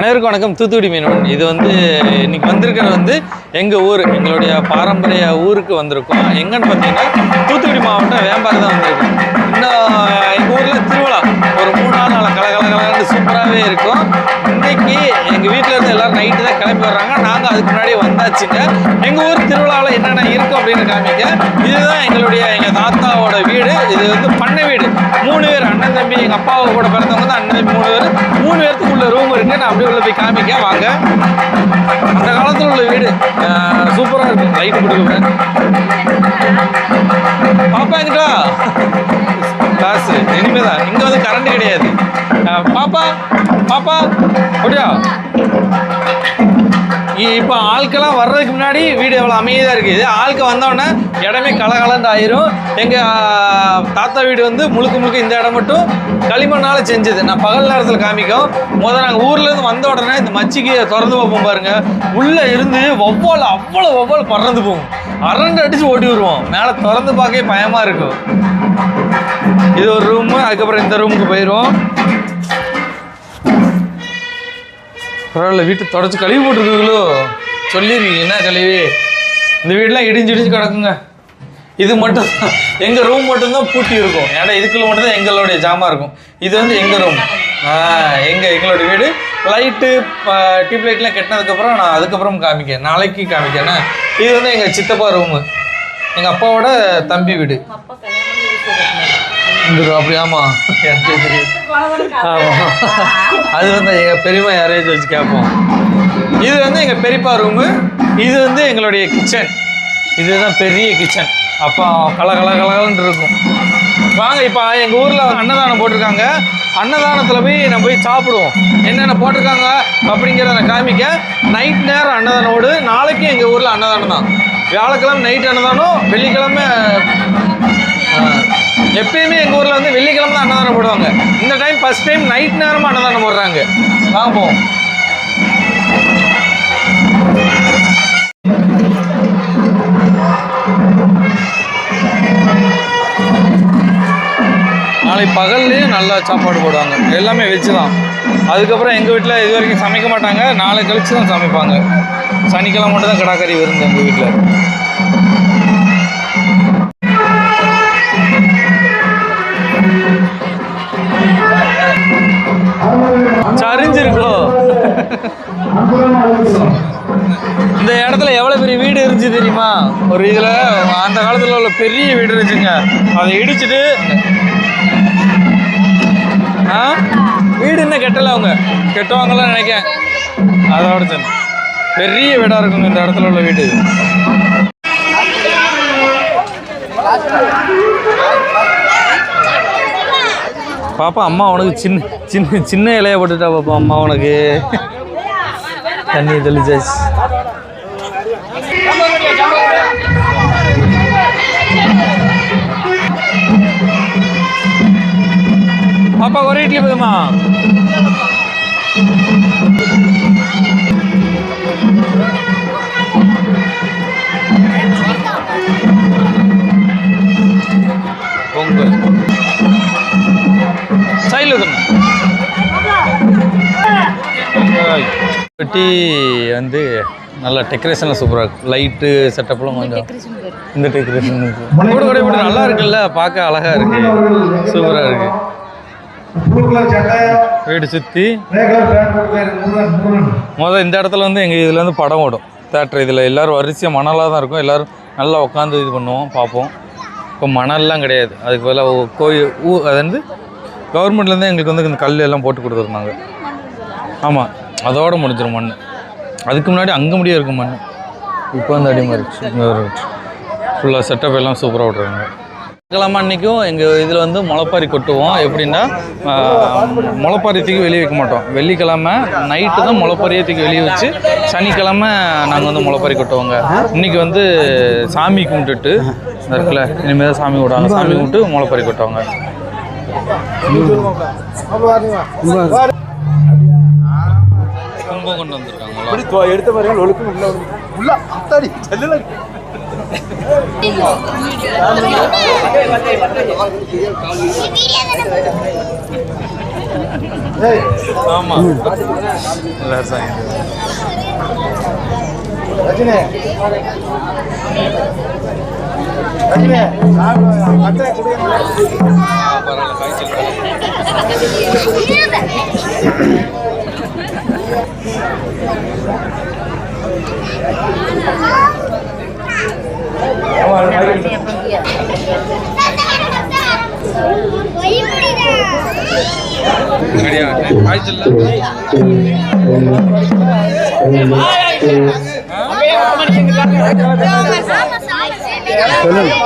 அனைவருக்கும் வணக்கம். தூத்துக்குடி மீனவன். இது வந்து இன்னைக்கு வந்திருக்கிறது வந்து எங்கள் ஊர். எங்களுடைய பாரம்பரிய ஊருக்கு வந்திருக்கோம். எங்கன்னு பார்த்தீங்கன்னா தூத்துக்குடி மாவட்டம் வேம்பாறு தான் வந்திருக்கோம். இன்னும் எங்கள் ஊரில் திருவிழா. ஒரு மூணு நாள் நாள் கல சூப்பராகவே இருக்கும். இன்னைக்கு எங்கள் வீட்டில் இருந்து எல்லாரும் நைட்டு தான் கிளம்பி வர்றாங்க. நாங்கள் அதுக்கு முன்னாடி வந்தாச்சுங்க. எங்கள் ஊர் திருவிழாவில் என்னென்ன இருக்கும் அப்படின்னு காமிக்க இதுதான் எங்களுடைய எங்கள் தாத்தாவோட வீடு. இது வந்து பண்ணை வீடு. மூணு பேர் அண்ணன் தம்பி எங்கள் அப்பாவை கூட பிறந்தவங்க தான் அண்ணன் தம்பி மூணு பேர் மூணு பேர்த்துக்கு உள்ள ரூம் இருக்குது நான் அப்படியே உள்ள போய் காமிக்க வாங்க. அந்த காலத்தில் உள்ள வீடு. சூப்பராக இருக்கும். லைட்டு கொடுக்குறேன் பாப்பா எங்கிட்டா? காசு. இனிமே தான் இங்கே வந்து கரண்ட் கிடையாது. பாப்பா பாப்பா அப்படியா? இப்போ ஆட்கெல்லாம் வர்றதுக்கு முன்னாடி வீடு எவ்வளோ அமைதியாக இருக்குது ஆட்கள் வந்தோடனே இடமே கலகலண்டு ஆயிரும் எங்கள் தாத்தா வீடு வந்து முழுக்க முழுக்க இந்த இடம் மட்டும் களிமண்ணால் செஞ்சது. நான் பகல் நேரத்தில் காமிக்கும். முதல் நாங்கள் ஊர்லேருந்து வந்த உடனே இந்த மச்சிக்கு திறந்து வைப்போம் பாருங்க. உள்ளே இருந்து ஒவ்வொரு அவ்வளோ ஒவ்வொரு பறந்து போகும். அரண்டு அடித்து ஓட்டி வருவோம் மேலே திறந்து பார்க்கவே பயமாக இருக்கும். இது ஒரு ரூமு அதுக்கப்புறம் இந்த ரூமுக்கு போயிடும் பரவாயில்ல வீட்டை தொடச்சி கழுவி போட்டுருக்கீங்களோ? சொல்லியிருக்கீங்க என்ன கழுவி? இந்த வீடெலாம் இடிஞ்சு இடிஞ்சு கிடக்குங்க. இது மட்டும் எங்கள் ரூம் மட்டும்தான் பூட்டி இருக்கும். ஏன்னா இதுக்குள்ள மட்டும்தான் எங்களுடைய ஜாமான் இருக்கும். இது வந்து எங்கள் ரூம் எங்கள் எங்களுடைய வீடு. லைட்டு டியூப் லைட்லாம் கட்டினதுக்கப்புறம் நான் அதுக்கப்புறம் காமிக்கேன் நாளைக்கு காமிக்கேன்னா இது வந்து எங்கள் சித்தப்பா ரூமு எங்கள் அப்பாவோட தம்பி வீடு. இந்த அப்படி ஆமாம் ஆமாம் அது வந்து எங்கள் பெரியம்மா யாரையாச்சும் வச்சு கேட்போம். இது வந்து எங்கள் பெரியப்பா ரூமு இது வந்து எங்களுடைய கிச்சன் இதுதான் பெரிய கிச்சன் அப்போ கல கல கலகலன்னு இருக்கும். வாங்க இப்போ எங்கள் ஊரில் அன்னதானம் போட்டிருக்காங்க. அன்னதானத்தில் போய் நம்ம போய் சாப்பிடுவோம். என்னென்ன போட்டிருக்காங்க அப்படிங்கிறத நான் காமிக்க. நைட் நேரம் அன்னதானம் ஓடு. நாளைக்கு எங்கள் ஊரில் அன்னதானம் தான் வியாழக்கிழமை நைட் அன்னதானம் வெள்ளிக்கிழமை எப்பயுமே எங்கள் ஊரில் வந்து வெள்ளிக்கிழமை தான் அன்னதானம் போடுவாங்க. இந்த டைம் ஃபர்ஸ்ட் டைம் நைட் நேரமாக அன்னதானம் போடுறாங்க. வாங்க போவோம். நாளைக்கு பகல்லையும் நல்லா சாப்பாடு போடுவாங்க. எல்லாமே வெஜ்ஜு தான். அதுக்கப்புறம் எங்கள் வீட்டில் இது வரைக்கும் சமைக்க மாட்டாங்க. நாளை கழிச்சு தான் சமைப்பாங்க. சனிக்கிழமை மட்டும் தான் கடாக்கறி விருந்து எங்கள் வீட்டில் பெரிய தெரியுமா? ஒரு இதில் அந்த காலத்தில் உள்ள பெரிய வீடு இருந்துச்சுங்க அதை இடிச்சிட்டு ஆ? வீடு இன்னும் கட்டலை அவங்க. கெட்டுவாங்கலாம் நினைக்கேன் அதோட சரி. பெரிய வீடாக இருக்குங்க இந்த இடத்துல உள்ள வீடு. பாப்பா அம்மா உனக்கு சின்ன சின்ன சின்ன இலைய போட்டுட்டா பாப்பா அம்மா உனக்கு. தண்ணி தெளிச்சாச்சு. பாப்பா ஒரு இட்லி போதுமா? பொங்கல். சைடில் பெட்டி வந்து நல்லா டெக்கரேஷன்லாம் சூப்பராக இருக்கு. லைட்டு செட்டப்லாம் கொஞ்சம் இந்த டெக்கரேஷன் கூட கூட நல்லா இருக்குல்ல? பார்க்க அழகா இருக்கு. சூப்பராக இருக்கு. ப்ளூ கலர் சட்டை வீடு சுற்றி முதல் இந்த இடத்துல வந்து எங்கள் இதில் வந்து படம் ஓடும். தேட்டர் இதில். எல்லோரும் வரிசையாக மணலாக தான் இருக்கும். எல்லோரும் நல்லா உட்காந்து இது பண்ணுவோம் பார்ப்போம். இப்போ மணல்லாம் கிடையாது. அதுக்கு பதிலாக கோயில் ஊ அது வந்து கவர்மெண்ட்லேருந்து எங்களுக்கு வந்து இந்த கல் எல்லாம் போட்டு கொடுத்துருந்தாங்க. ஆமாம் அதோட முடிஞ்சிடும் மண் அதுக்கு முன்னாடி அங்கே முடிய இருக்கும் மண் இப்போ வந்து அடி ஒரு ஃபுல்லாக செட்டப் எல்லாம் சூப்பராக விட்றாங்க கிழமை அன்றைக்கும் எங்கள் இதில் வந்து முளைப்பாரி கொட்டுவோம். எப்படின்னா ஆஹ், முளைப்பாரி தூக்கி வெளியே வைக்க மாட்டோம். வெள்ளிக்கிழமை நைட்டு தான் முளைப்பாரியை தூக்கி வெளியே வச்சு சனிக்கிழமை நாங்கள் வந்து முளைப்பாரி கொட்டுவோங்க. இன்றைக்கி வந்து சாமி கும்பிட்டுட்டு இந்த இருக்குல்ல இனிமேல் தான் சாமி விடுவாங்க சாமி கும்பிட்டு முளைப்பாரி கொட்டுவாங்க. கும்பம் கொண்டு வந்திருக்காங்களா எடுத்த மாதிரி உள்ள ஆமாம் எல்லாரும் ரஜினி. ரஜினி சொல்லுங்க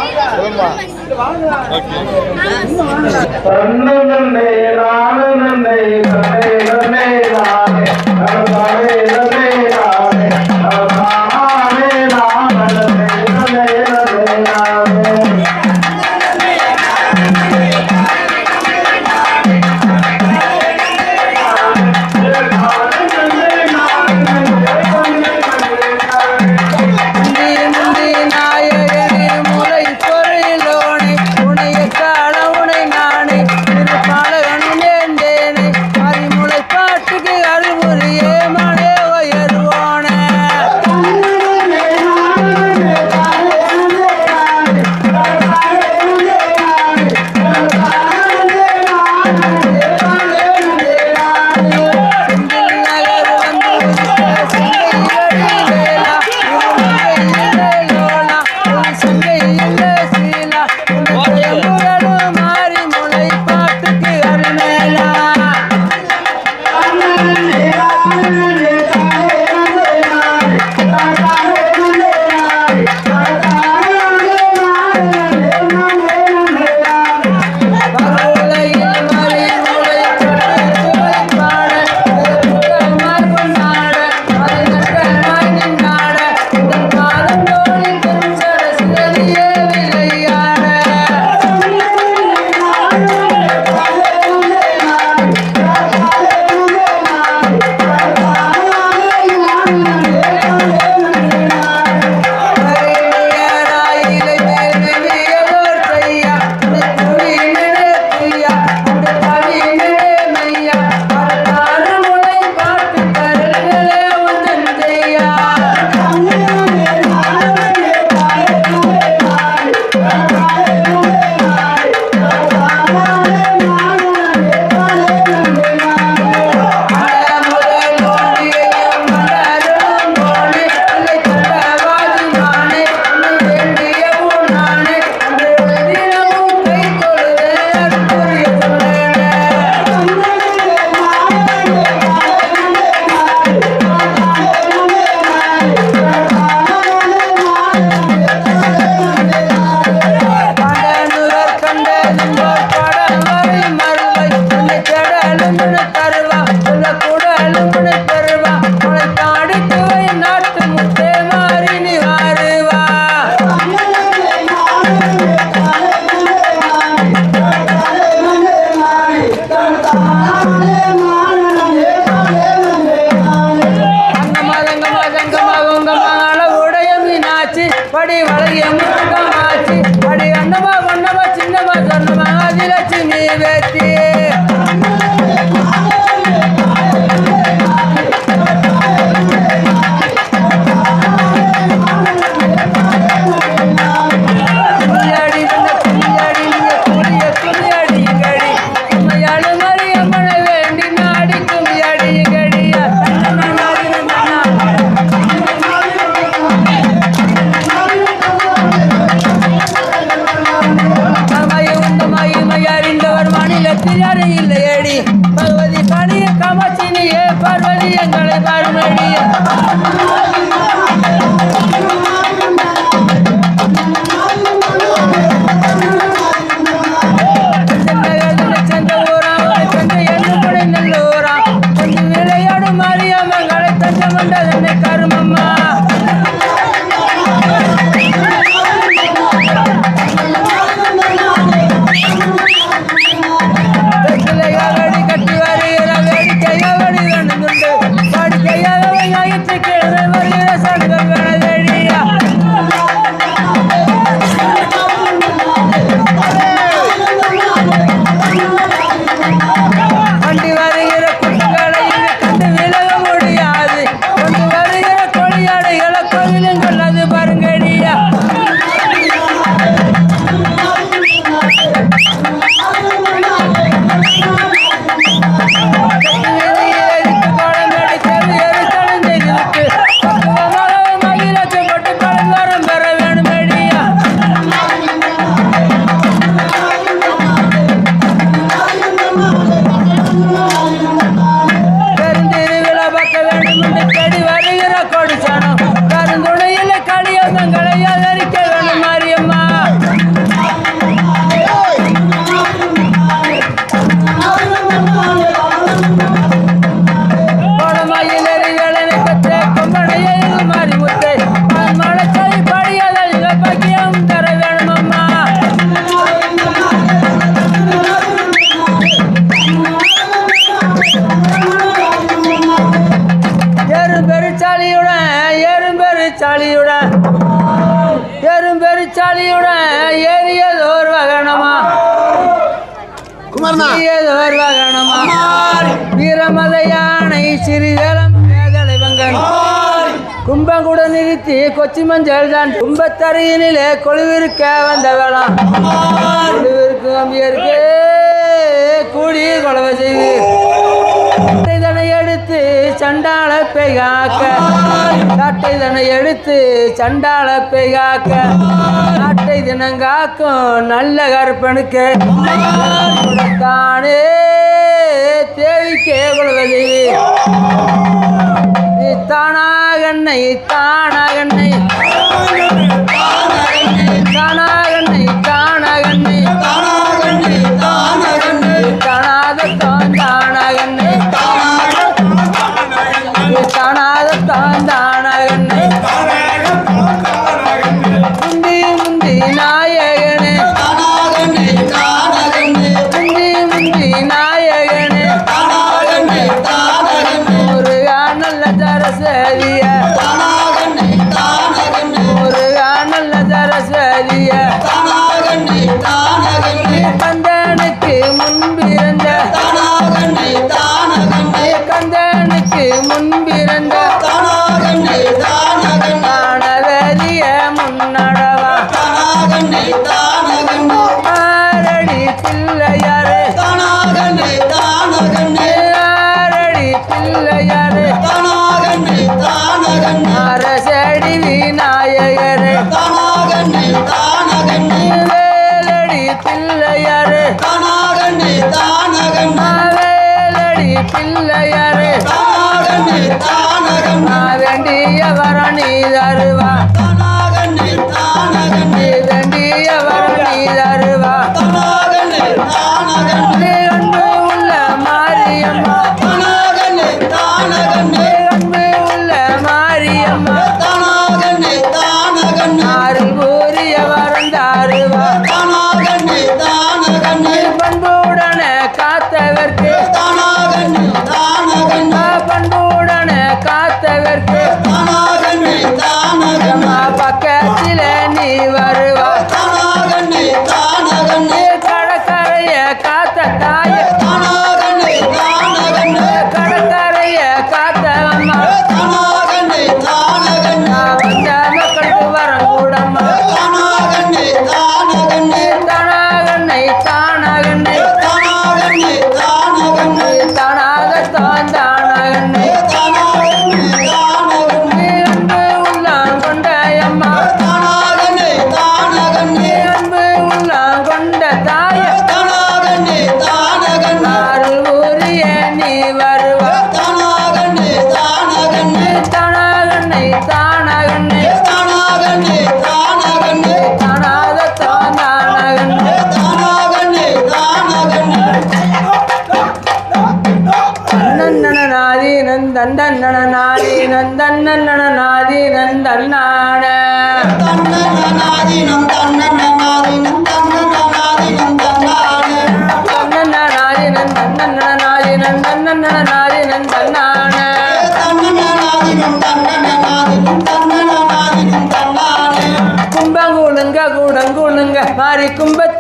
பெருச்சாலியுடன் ஏறியதோர் வகனமா? ஏறியதோர் வகனமா? வீரமத யானை சிறிதளம் வேதலை வங்கன். கும்பங்குட நிறுத்தி கொச்சி மஞ்சள் தான். கும்பத்தரையினிலே கொழுவிருக்க வந்தவளாம். கொழுவிற்கு அம்பியருக்கு கூடி கொலவை செய்து. எடுத்து சண்டாள பெய்காக்க காட்டை தினம் எடுத்து சண்டாள பெய்காக்க நாட்டை தினம் காக்கும் நல்ல கருப்பனுக்கு. தானே தேவிக்கே குலதேவி தானாக தானாகண்ணை தானாக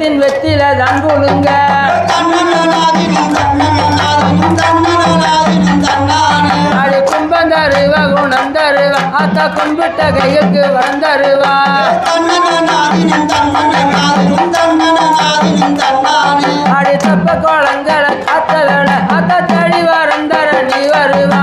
தன்னலத்தின் வெற்றில தான் போலுங்க கும்பந்தருவா குணந்தருவா அத்தா கும்பிட்ட கையுக்கு வந்தருவா. அடி தப்ப குழந்தை அத்தலட அத்த தடி வரந்தர நீ வருவா.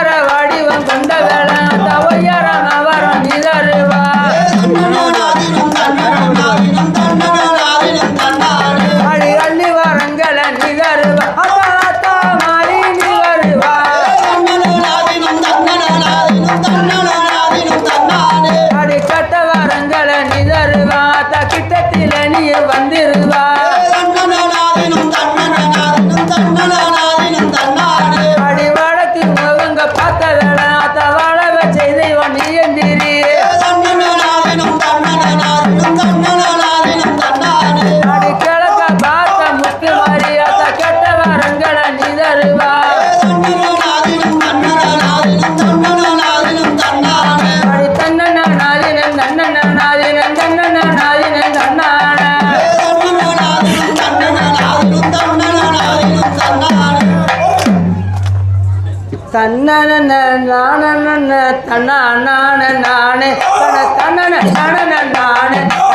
தன்னன நானன தன்னான நானே. தன தன்னன நானன நானே.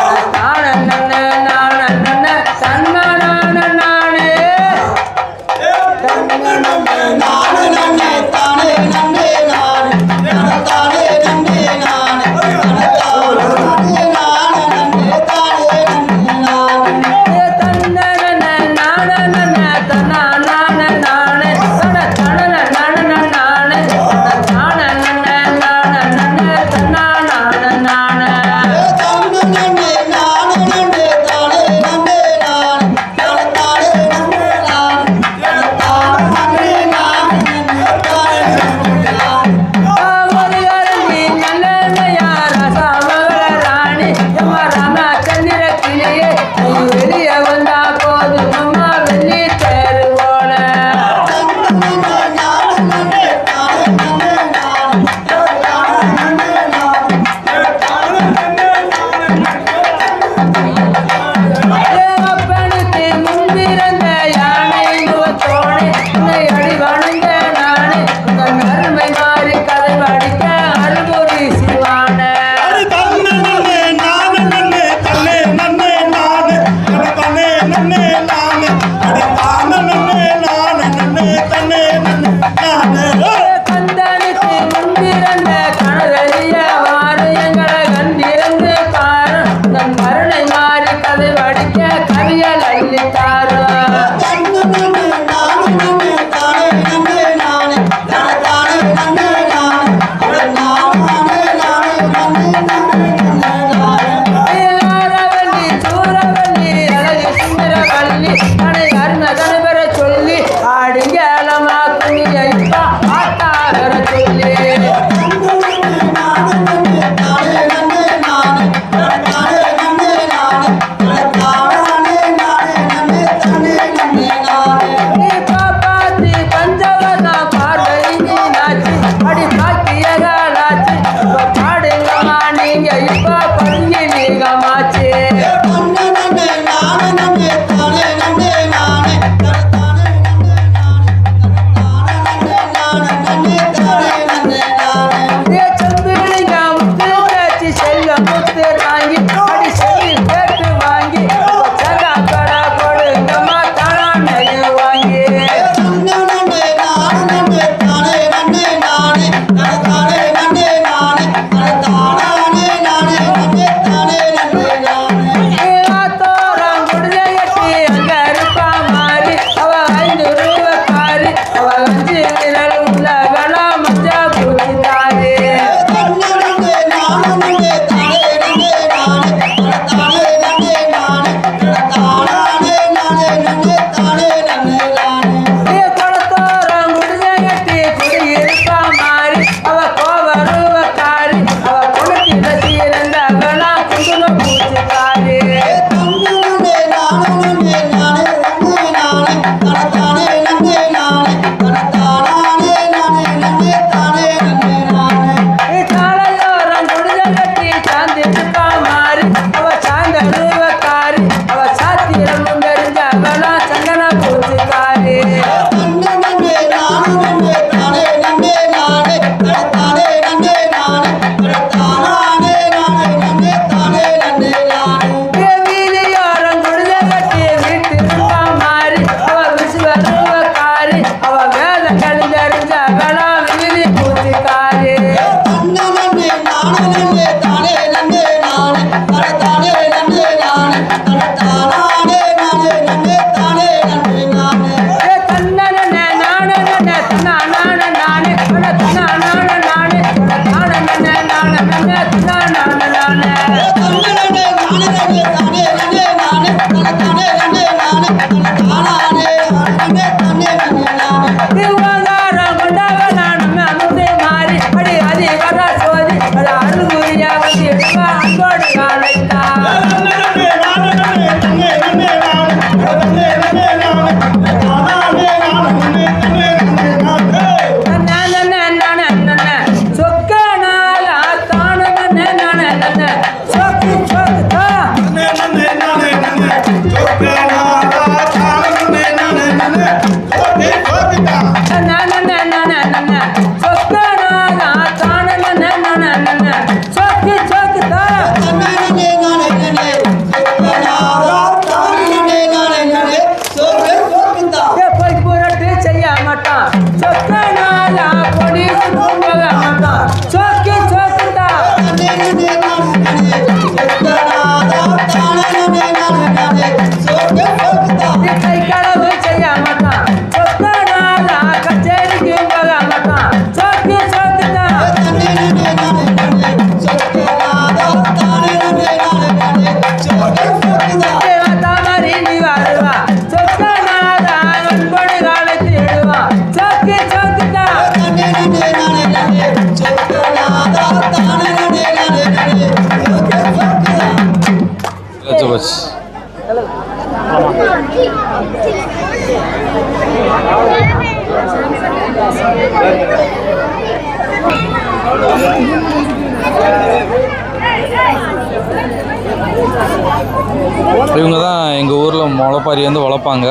இவங்க தான் எங்கள் ஊரில் முளைப்பாரி வந்து வளர்ப்பாங்க.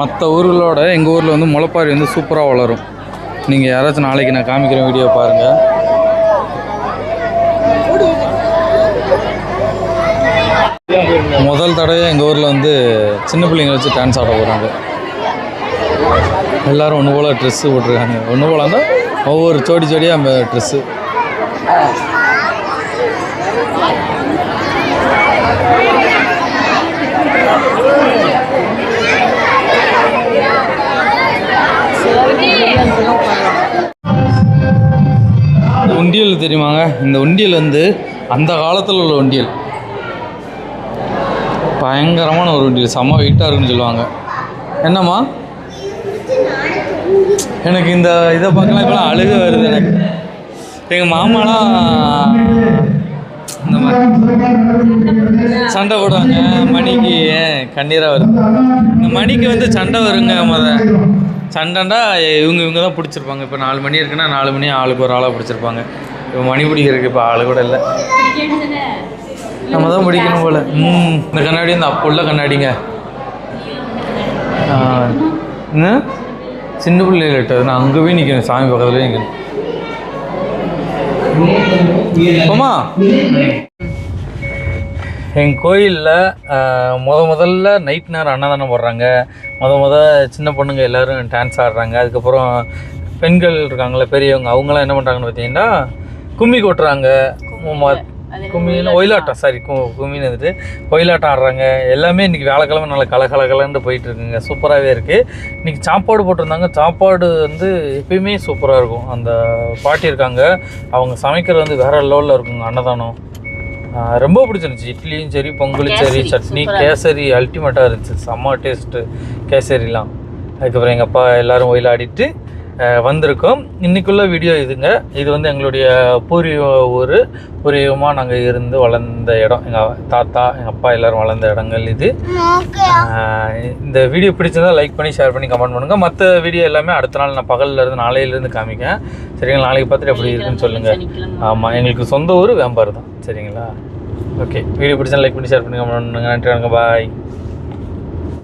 மற்ற ஊர்களோட எங்கள் ஊரில் வந்து முளைப்பாரி வந்து சூப்பராக வளரும். நீங்கள் யாராச்சும் நாளைக்கு நான் காமிக்கிற வீடியோ பாருங்கள் முதல் தடவை எங்கள் ஊரில் வந்து சின்ன பிள்ளைங்க வச்சு டான்ஸ் ஆட போகிறாங்க எல்லாரும் ஒன்று போல் ட்ரெஸ்ஸு போட்டிருக்காங்க. ஒன்று போல் இருந்தால் ஒவ்வொரு ஜோடி ஜோடியாக அந்த ட்ரெஸ்ஸு உண்டியல் தெரியுமாங்க? இந்த உண்டியல் வந்து அந்த காலத்தில் உள்ள உண்டியல். பயங்கரமான ஒரு உண்டியல். செம்ம வெயிட்டாக இருக்குன்னு சொல்லுவாங்க. என்னம்மா? எனக்கு இந்த இதை பார்க்கலாம் இப்போலாம் அழுக வருது எனக்கு. எங்கள் மாமாலாம் இந்த மாதிரி சண்டை போடுவாங்க. மணிக்கு கண்ணீராக வருது. இந்த மணிக்கு வந்து சண்டை வருங்க முத. சண்டைண்டா இவங்க இவங்க தான் பிடிச்சிருப்பாங்க. இப்போ நாலு மணி இருக்குன்னா நாலு மணி ஆளுக்கு ஒரு ஆளாக பிடிச்சிருப்பாங்க. இப்போ மணி பிடிக்கிறதுக்கு இப்போ ஆளு கூட இல்லை. நம்ம தான் பிடிக்கணும் போல். ம். இந்த கண்ணாடி இந்த அப்போ உள்ள கண்ணாடிங்க. என்ன? சின்ன பிள்ளைகள் இட்டது நான் அங்கே போய் நிற்கணும் சாமி பக்கத்துலேயே நிற்கணும் போமா எங்கள் கோயிலில் முத முதல்ல நைட் நேரம் அன்னதானம் போடுறாங்க. முத முத சின்ன பொண்ணுங்க எல்லோரும் டான்ஸ் ஆடுறாங்க. அதுக்கப்புறம் பெண்கள் இருக்காங்களே பெரியவங்க அவங்களாம் என்ன பண்ணுறாங்கன்னு பார்த்தீங்கன்னா கும்மி கொட்டுறாங்க. கும்மின்னு ஒயிலாட்டம்? சாரி கு கும்மின்னு வந்துட்டு. ஒயிலாட்டம் ஆடுறாங்க. எல்லாமே இன்றைக்கி வேலைக்கிழமை நல்லா கலகலகலன்னு போயிட்டு இருக்குங்க சூப்பராகவே இருக்குது இன்றைக்கி சாப்பாடு போட்டிருந்தாங்க. சாப்பாடு வந்து எப்பயுமே சூப்பராக இருக்கும். அந்த பாட்டி இருக்காங்க. அவங்க சமைக்கிறது வந்து வேறு லெவலில் இருக்குங்க அன்னதானம். ரொம்ப பிடிச்சிருந்துச்சி. இட்லியும் சரி பொங்கலும் சரி சட்னி கேசரி அல்டிமேட்டாக இருந்துச்சு. செம்ம டேஸ்ட்டு கேசரிலாம். அதுக்கப்புறம் எங்கள் அப்பா எல்லோரும் ஒயில் ஆடிட்டு ஆஹ் வந்திருக்கோம். இன்றைக்குள்ள வீடியோ இதுங்க. இது வந்து எங்களுடைய பூர்வீக ஊர். பூர்வீகமாக நாங்கள் இருந்து வளர்ந்த இடம். எங்கள் தாத்தா எங்கள் அப்பா எல்லோரும் வளர்ந்த இடங்கள் இது. இந்த வீடியோ பிடிச்சிருந்தா லைக் பண்ணி ஷேர் பண்ணி கமெண்ட் பண்ணுங்கள் மற்ற வீடியோ எல்லாமே அடுத்த நாள் நான் பகல்ல இருந்து நாளையிலேருந்து காமிக்கேன் சரிங்களா? நாளைக்கு பார்த்துட்டு எப்படி இருக்குன்னு சொல்லுங்கள் ஆமாம் எங்களுக்கு சொந்த ஊர் வேம்பார் தான். சரிங்களா? ஓகே வீடியோ பிடிச்சா லைக் பண்ணி ஷேர் பண்ணி கமெண்ட் பண்ணுங்க. நன்றி வணக்கம். பாய்